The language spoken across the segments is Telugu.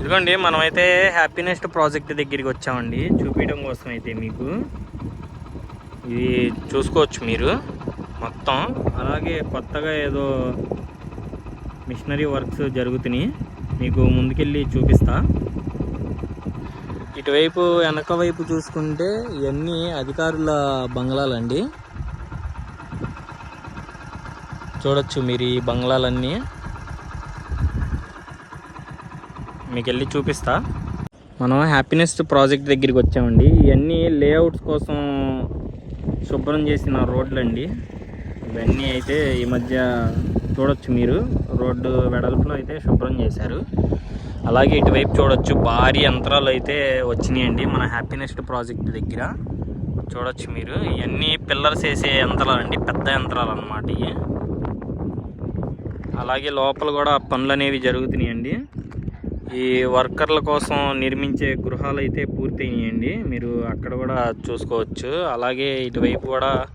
ఇదిగోండి మనమైతే హ్యాపీనెస్ట్ ప్రాజెక్ట్ దగ్గరికి వచ్చామండి. చూపించడం కోసం అయితే మీకు. ఇది చూసుకోవచ్చు మీరు. మొత్తం. అలాగే కొత్తగా ఏదో మిషనరీ వర్క్స్ జరుగుతున్నాయి. మీకు ముందుకెళ్ళి చూపిస్తా. ఇటువైపు వెనక వైపు చూసుకుంటే ఇవన్నీ అధికారుల బంగ్లాలండి. చూడొచ్చు మీరు ఈ బంగ్లాలన్నీ. మీకు వెళ్ళి చూపిస్తా. మనం హ్యాపీనెస్ ప్రాజెక్ట్ దగ్గరికి వచ్చామండి. ఇవన్నీ లేఅవుట్స్ కోసం శుభ్రం చేసిన రోడ్లు అండి ఇవన్నీ అయితే ఈ మధ్య చూడొచ్చు మీరు. రోడ్డు వెడల్పులో అయితే శుభ్రం చేశారు. అలాగే ఇటువైపు చూడొచ్చు భారీ యంత్రాలు అయితే వచ్చినాయండి మన హ్యాపీనెస్ ప్రాజెక్ట్ దగ్గర. చూడొచ్చు మీరు. ఇవన్నీ పిల్లర్స్ వేసే యంత్రాలు అండి పెద్ద యంత్రాలు అనమాట ఇవి. అలాగే లోపల కూడా పనులు అనేవి జరుగుతున్నాయండి. ఈ వర్కర్ల కోసం నిర్మించే గృహాలు అయితే పూర్తయినాయండి. మీరు అక్కడ కూడా చూసుకోవచ్చు. అలాగే ఇటువైపు కూడా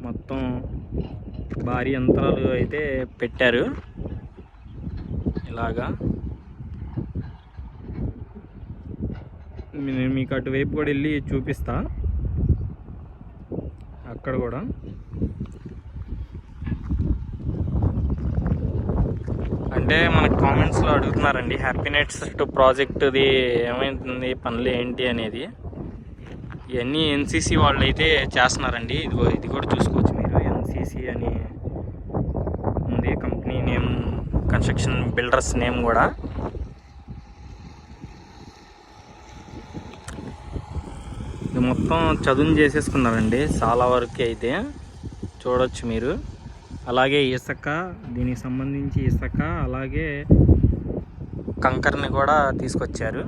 మొత్తం భారీ యంత్రాలు అయితే పెట్టారు. ఇలాగా. నేను మీకు అటువైపు కూడా వెళ్ళి చూపిస్తా. అక్కడ కూడా. అంటే మనకు కామెంట్స్లో అడుగుతున్నారండి హ్యాపీనెట్స్ టు ప్రాజెక్ట్ది ఏమైతుంది పనులు ఏంటి అనేది. ఇవన్నీ ఎన్సీసీ వాళ్ళు అయితే చేస్తున్నారండి. ఇదిగో ఇది కూడా చూసుకోవచ్చు మీరు. ఎన్సీసీ అని ఉంది company name construction builders name కూడా. ఇది మొత్తం చదును చేసేసుకున్నారండి చాలా వరకు అయితే. చూడొచ్చు మీరు. అలాగే ఇసుక దీనికి సంబంధించి ఇసుక అలాగే కంకర్ని కూడా తీసుకొచ్చారు.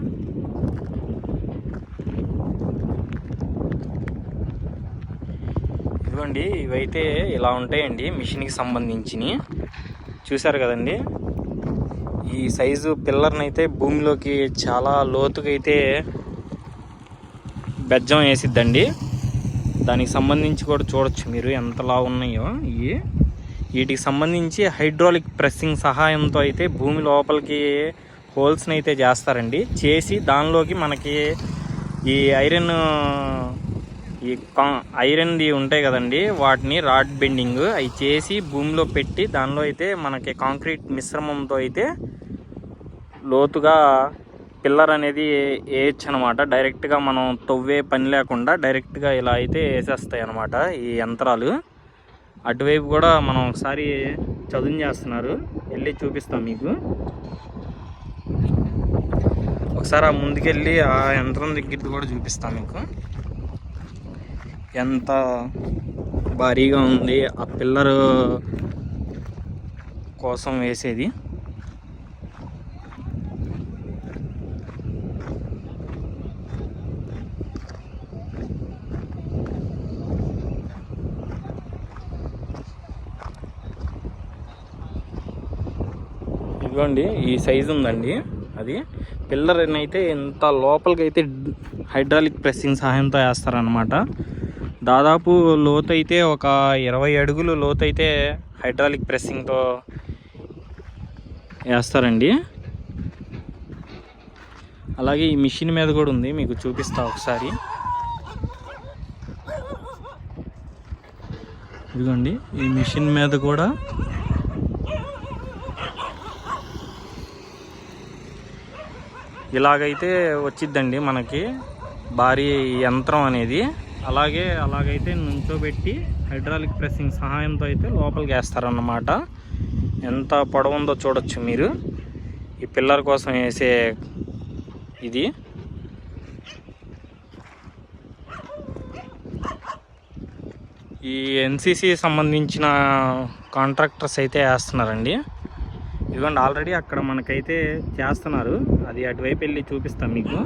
ఇదిగోండి ఇవైతే ఇలా ఉంటాయండి మిషన్కి సంబంధించినవి. చూశారు కదండి? ఈ సైజు పిల్లర్ని అయితే భూమిలోకి చాలా లోతుగా అయితే బెజ్జం వేసిద్దండి. దానికి సంబంధించి కూడా చూడొచ్చు మీరు ఎంతలా ఉన్నాయో ఇవి వీటికి సంబంధించి హైడ్రాలిక్ ప్రెస్సింగ్ సహాయంతో అయితే భూమి లోపలికి హోల్స్ని అయితే చేస్తారండి. చేసి దానిలోకి మనకి ఈ ఐరన్ ఈ కా ఐరన్ది ఉంటాయి కదండి వాటిని రాడ్ బెండింగ్ అవి చేసి భూమిలో పెట్టి దానిలో అయితే మనకి కాంక్రీట్ మిశ్రమంతో అయితే లోతుగా పిల్లర్ అనేది వేయచ్చు అనమాట డైరెక్ట్గా మనం తవ్వే పని లేకుండా డైరెక్ట్గా ఇలా అయితే వేసేస్తాయి అనమాట ఈ యంత్రాలు. అటువైపు కూడా మనం ఒకసారి చదువు చేస్తున్నారు. వెళ్ళి చూపిస్తాం మీకు. ఒకసారి ఆ ముందుకెళ్ళి ఆ యంత్రం దగ్గరది కూడా చూపిస్తాం మీకు. ఎంత భారీగా ఉంది ఆ పిల్లరు కోసం వేసేది. ఇదిగోండి ఈ సైజు ఉందండి అది. పిల్లర్ అయితే ఇంత లోపలికి అయితే హైడ్రాలిక్ ప్రెస్సింగ్ సహాయంతో వేస్తారనమాట దాదాపు లోతు అయితే ఒక ఇరవై అడుగులు లోతు అయితే హైడ్రాలిక్ ప్రెస్సింగ్తో వేస్తారండి. అలాగే ఈ మిషన్ మీద కూడా ఉంది మీకు చూపిస్తా ఒకసారి. ఇదిగోండి ఈ మిషన్ మీద కూడా ఇలాగైతే వచ్చిద్దండి మనకి భారీ యంత్రం అనేది. అలాగే అలాగైతే నుంచోబెట్టి హైడ్రాలిక్ ప్రెస్సింగ్ సహాయంతో అయితే లోపలికి వేస్తారన్నమాట. ఎంత పొడవుందో చూడొచ్చు మీరు. ఈ పిల్లర్ కోసం వేసే ఇది. ఈ ఎన్సిసి సంబంధించిన కాంట్రాక్టర్స్ అయితే వేస్తున్నారండి. ఇదిగోండి ఆల్రెడీ అక్కడ మనకైతే చేస్తున్నారు. అది అటువైపు వెళ్ళి చూపిస్తాం మీకు.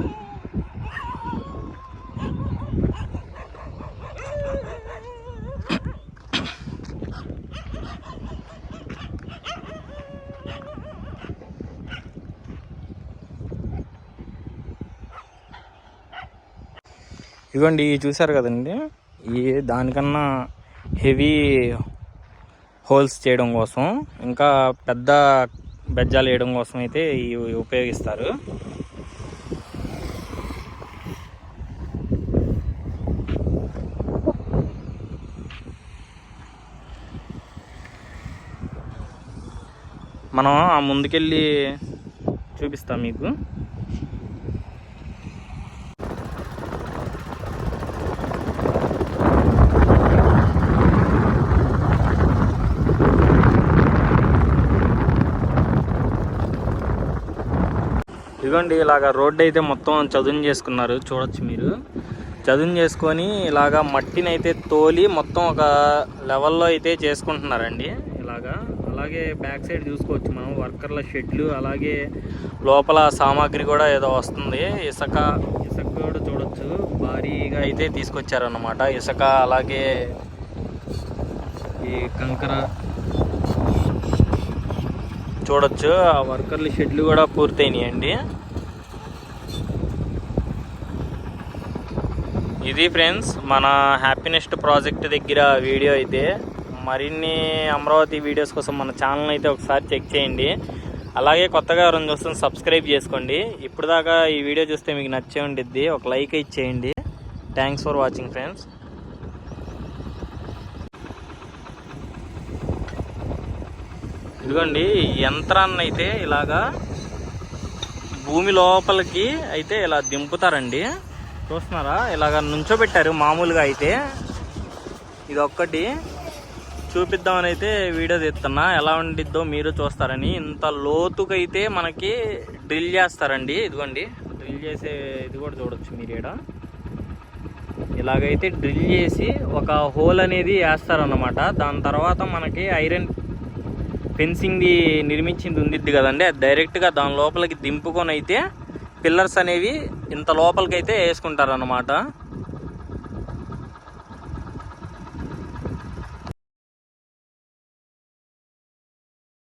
ఇదిగోండి ఇవి చూసారు కదండి? ఈ దానికన్నా హెవీ హోల్స్ చేయడం కోసం ఇంకా పెద్ద బెజ్జాలు వేయడం కోసం అయితే ఇవి ఉపయోగిస్తారు. మనం ఆ ముందుకెళ్ళి చూపిస్తాం మీకు. ఇదిగోండి ఇలాగ రోడ్డు అయితే మొత్తం చదును చేసుకున్నారు. చూడొచ్చు మీరు. చదును చేసుకొని ఇలాగా మట్టిని అయితే తోలి మొత్తం ఒక లెవెల్లో అయితే చేసుకుంటున్నారండి. ఇలాగా అలాగే బ్యాక్ సైడ్ చూసుకోవచ్చు మనం వర్కర్ల షెడ్లు అలాగే లోపల సామాగ్రి కూడా ఏదో వస్తుంది. ఇసుక ఇసుక కూడా చూడొచ్చు. భారీగా అయితే తీసుకొచ్చారన్నమాట. ఇసుక అలాగే ఈ కంకర చూడొచ్చు. ఆ వర్కర్ల షెడ్లు కూడా పూర్తయినాయండి. ఇది ఫ్రెండ్స్ మన హ్యాపీనెస్ట్ ప్రాజెక్ట్ దగ్గర వీడియో అయితే. మరిన్ని అమరావతి వీడియోస్ కోసం మన ఛానల్ అయితే ఒకసారి చెక్ చేయండి. అలాగే కొత్తగా ఎవరైనా చూస్తుంది సబ్స్క్రైబ్ చేసుకోండి. ఇప్పుడు దాకా ఈ వీడియో చూస్తే మీకు నచ్చే ఉండిద్ది. ఒక లైక్ ఇచ్చేయండి థ్యాంక్స్ ఫర్ వాచింగ్ ఫ్రెండ్స్ ఇదిగోండి యంత్రాన్ని అయితే ఇలాగా భూమి లోపలికి అయితే ఇలా దింపుతారండి. చూస్తున్నారా? ఇలాగ నుంచోబెట్టారు మామూలుగా అయితే. ఇది ఒక్కటి చూపిద్దామని అయితే వీడియో తీస్తున్నా. ఎలా ఉండిద్దో మీరు చూస్తారని. ఇంత లోతుకైతే మనకి డ్రిల్ చేస్తారండి. ఇదిగోండి. డ్రిల్ చేసే ఇది కూడా చూడొచ్చు మీరు ఇక్కడ ఇలాగైతే డ్రిల్ చేసి ఒక హోల్ అనేది వేస్తారన్నమాట. దాని తర్వాత మనకి ఐరన్ ఫెన్సింగ్ది నిర్మించింది ఉండిద్ది కదండి. అది డైరెక్ట్గా దాని లోపలికి దింపుకొని అయితే పిల్లర్స్ అనేవి ఇంత లోపలికైతే వేసుకుంటారన్నమాట.